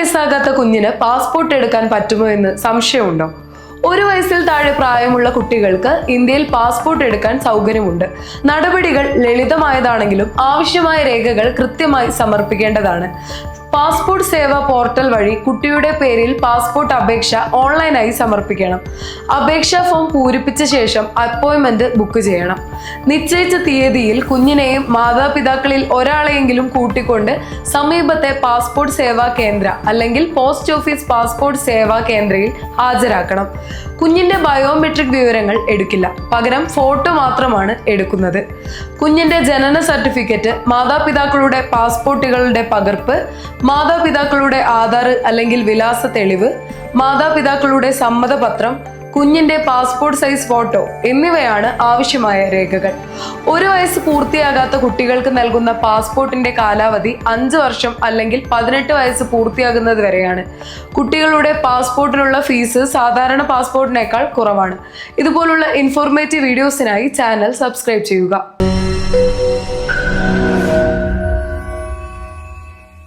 വയസ്സാകാത്ത കുഞ്ഞിന് പാസ്പോർട്ട് എടുക്കാൻ പറ്റുമോ എന്ന് സംശയമുണ്ടോ? ഒരു വയസ്സിൽ താഴെ പ്രായമുള്ള കുട്ടികൾക്ക് ഇന്ത്യയിൽ പാസ്പോർട്ട് എടുക്കാൻ സൗകര്യമുണ്ട്. നടപടികൾ ലളിതമായതാണെങ്കിലും ആവശ്യമായ രേഖകൾ കൃത്യമായി സമർപ്പിക്കേണ്ടതാണ്. പാസ്പോർട്ട് സേവാ പോർട്ടൽ വഴി കുട്ടിയുടെ പേരിൽ പാസ്പോർട്ട് അപേക്ഷ ഓൺലൈനായി സമർപ്പിക്കണം. അപേക്ഷാ ഫോം പൂരിപ്പിച്ച ശേഷം അപ്പോയിൻമെന്റ് ബുക്ക് ചെയ്യണം. നിശ്ചയിച്ച തീയതിയിൽ കുഞ്ഞിനെയും മാതാപിതാക്കളിൽ ഒരാളെയെങ്കിലും കൂട്ടിക്കൊണ്ട് സമീപത്തെ പാസ്പോർട്ട് സേവാ കേന്ദ്ര അല്ലെങ്കിൽ പോസ്റ്റ് ഓഫീസ് പാസ്പോർട്ട് സേവാ കേന്ദ്രയിൽ ഹാജരാക്കണം. കുഞ്ഞിന്റെ ബയോമെട്രിക് വിവരങ്ങൾ എടുക്കില്ല. പകരം ഫോട്ടോ മാത്രമാണ് എടുക്കുന്നത്. കുഞ്ഞിന്റെ ജനന സർട്ടിഫിക്കറ്റ് മാതാപിതാക്കളുടെ പാസ്പോർട്ടുകളുടെ പകർപ്പ് മാതാപിതാക്കളുടെ ആധാർ അല്ലെങ്കിൽ വിലാസ തെളിവ് മാതാപിതാക്കളുടെ സമ്മതപത്രം കുഞ്ഞിന്റെ പാസ്പോർട്ട് സൈസ് ഫോട്ടോ എന്നിവയാണ് ആവശ്യമായ രേഖകൾ. ഒരു വയസ്സ് പൂർത്തിയാകാത്ത കുട്ടികൾക്ക് നൽകുന്ന പാസ്പോർട്ടിന്റെ കാലാവധി അഞ്ച് വർഷം അല്ലെങ്കിൽ പതിനെട്ട് വയസ്സ് പൂർത്തിയാകുന്നത് വരെയാണ്. കുട്ടികളുടെ പാസ്പോർട്ടിനുള്ള ഫീസ് സാധാരണ പാസ്പോർട്ടിനേക്കാൾ കുറവാണ്. ഇതുപോലുള്ള ഇൻഫോർമേറ്റീവ് വീഡിയോസിനായി ചാനൽ സബ്സ്ക്രൈബ് ചെയ്യുക.